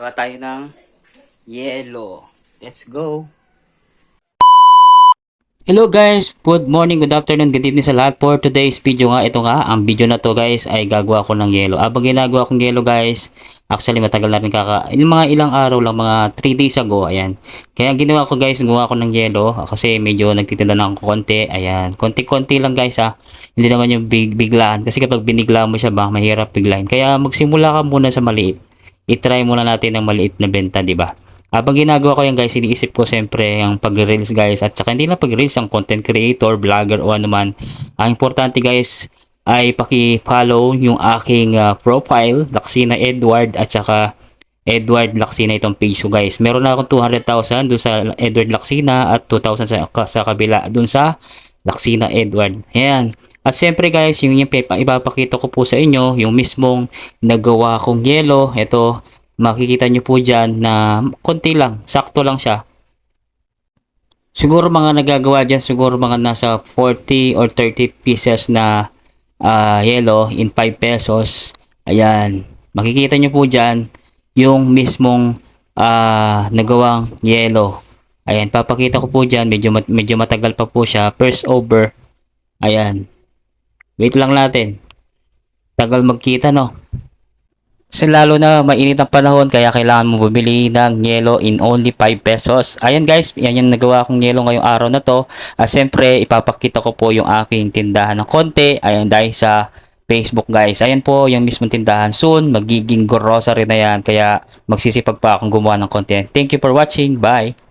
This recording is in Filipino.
Gawa tayo ng yellow. Let's go. Hello guys, good morning, good afternoon, good evening sa lahat for today's video nga. Ito nga, ang video na to guys ay gagawa ko ng yellow. Abang ginagawa kong yellow guys, actually matagal na rin kaka, yung mga ilang araw lang, mga 3 days ago, ayan. Kaya ginawa ko guys, gumawa ko ng yellow kasi medyo nagtitinda na ako konti, ayan. Konti-konti lang guys ha, hindi naman yung big, biglaan kasi kapag binigla mo siya ba, mahirap biglain. Kaya magsimula ka muna sa maliit. I-try muna natin ng maliit na benta, di ba? Habang ginagawa ko yan guys, iniisip ko siyempre ang pag-reels guys at saka hindi lang pag-reels ang content creator, vlogger o ano man. Ang importante guys ay paki-follow yung aking uh, profile, Laksina Edward at saka Edward Laksina itong page ko guys. Meron na akong 200,000 dun sa Edward Laksina at 2,000 sa, sa kabila dun sa Laksina Edward. Ayan. At siyempre guys, yung, yung pepa, ipapakita ko po sa inyo, yung mismong nagawa kong yellow. Ito, makikita nyo po dyan na konti lang, sakto lang siya. Siguro mga nagagawa dyan, siguro mga nasa 40 or 30 pieces na ah, yellow in 5 pesos. Ayan, makikita nyo po dyan yung mismong ah, nagawang yellow. Ayan, papakita ko po dyan, medyo, medyo matagal pa po siya. First over, ayan. Wait lang natin. Tagal magkita no. Kasi lalo na mainit ang panahon kaya kailangan mo bumili ng yelo in only 5 pesos. Ayan guys, yan yung nagawa kong yelo ngayong araw na to. At siyempre, ipapakita ko po yung aking tindahan ng konti. Ayan dahil sa Facebook guys. Ayan po yung mismong tindahan. Soon, magiging grocery na yan. Kaya magsisipag pa akong gumawa ng content. Thank you for watching. Bye!